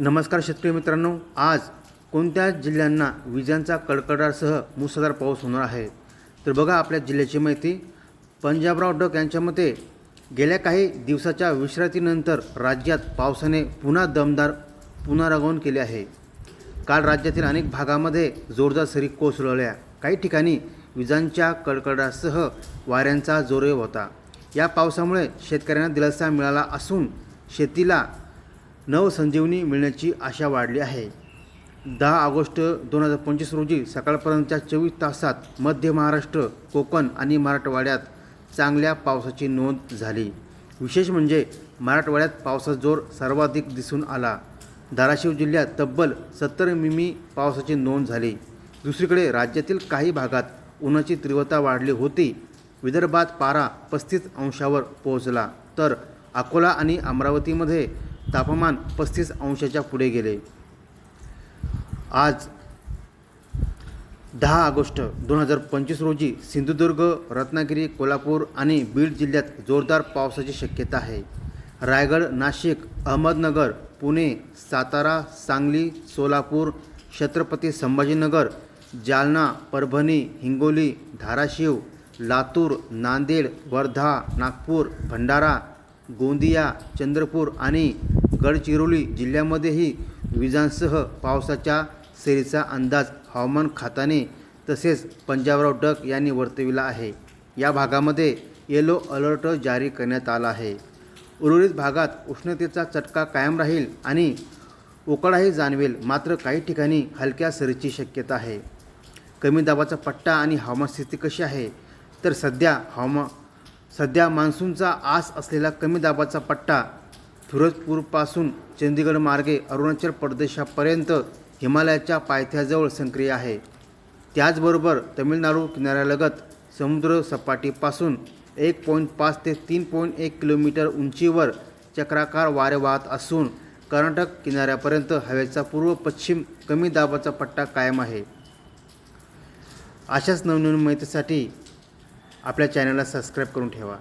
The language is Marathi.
नमस्कार शेतकरी मित्रांनो आज कोणत्या जिल्ह्यांना विजांचा कडकडासह मुसळधार पाऊस होणार आहे? तर बघा आपल्या जिल्ह्याची माहिती. पंजाबराव डक यांच्या मते गेल्या काही दिवसाच्या विश्रांतीनंतर राज्यात पावसाने पुन्हा दमदार पुनरागमन केले आहे. काल राज्यातील अनेक भागामध्ये जोरदार सरी कोसळल्या. काही ठिकाणी विजांच्या कडकडासह वाऱ्यांचा जोरही होता. या पावसामुळे शेतकऱ्यांना दिलासा मिळाला असून शेतीला नवसंजीवनी मिळण्याची आशा वाढली आहे. दहा ऑगस्ट दोन हजार पंचवीस रोजी सकाळपर्यंतच्या चोवीस तासात मध्य महाराष्ट्र कोकण आणि मराठवाड्यात चांगल्या पावसाची नोंद झाली. विशेष म्हणजे मराठवाड्यात पावसाचा जोर सर्वाधिक दिसून आला. धाराशिव जिल्ह्यात तब्बल सत्तर मिमी पावसाची नोंद झाली. दुसरीकडे राज्यातील काही भागात उन्हाची तीव्रता वाढली होती. विदर्भात पारा पस्तीस अंशावर पोहोचला. तर अकोला आणि अमरावतीमध्ये तापमान पस्तीस अंशाच्या पुढे गेले. आज दहा ऑगस्ट दोन हजार पंचवीस रोजी सिंधुदुर्ग रत्नागिरी कोल्हापूर आणि बीड जिल्ह्यात जोरदार पावसाची शक्यता आहे. रायगड नाशिक अहमदनगर पुणे सातारा सांगली सोलापूर छत्रपती संभाजीनगर जालना परभणी हिंगोली धाराशिव लातूर नांदेड वर्धा नागपूर भंडारा गोंदिया चंद्रपूर आणि गडचिरोली जिल्ह्यामध्येही विजांसह पावसाच्या सरीचा अंदाज हवामान खात्याने तसेच पंजाबराव डक यांनी वर्तविला आहे. या भागामध्ये येलो अलर्ट जारी करण्यात आला आहे. उर्वरित भागात उष्णतेचा चटका कायम राहील आणि उकडाही जाणवेल. मात्र काही ठिकाणी हलक्या सरीची शक्यता आहे. कमी दाबाचा पट्टा आणि हवामान स्थिती कशी आहे? तर सध्या हवामा सध्या मान्सूनचा आस असलेला कमी दाबाचा पट्टा फिरोजपूरपासून चंदीगड मार्गे अरुणाचल प्रदेशापर्यंत हिमालयाच्या पायथ्याजवळ सक्रिय आहे. त्याचबरोबर तमिळनाडू किनाऱ्यालगत समुद्र सपाटीपासून एक पॉईंट पाच ते तीन पॉईंट एक किलोमीटर उंचीवर चक्राकार वारे वाहत असून कर्नाटक किनाऱ्यापर्यंत हवेचा पूर्व पश्चिम कमी दाबाचा पट्टा कायम आहे. अशाच नवनवीन माहितीसाठी आपल्या चॅनलला सबस्क्राईब करून ठेवा.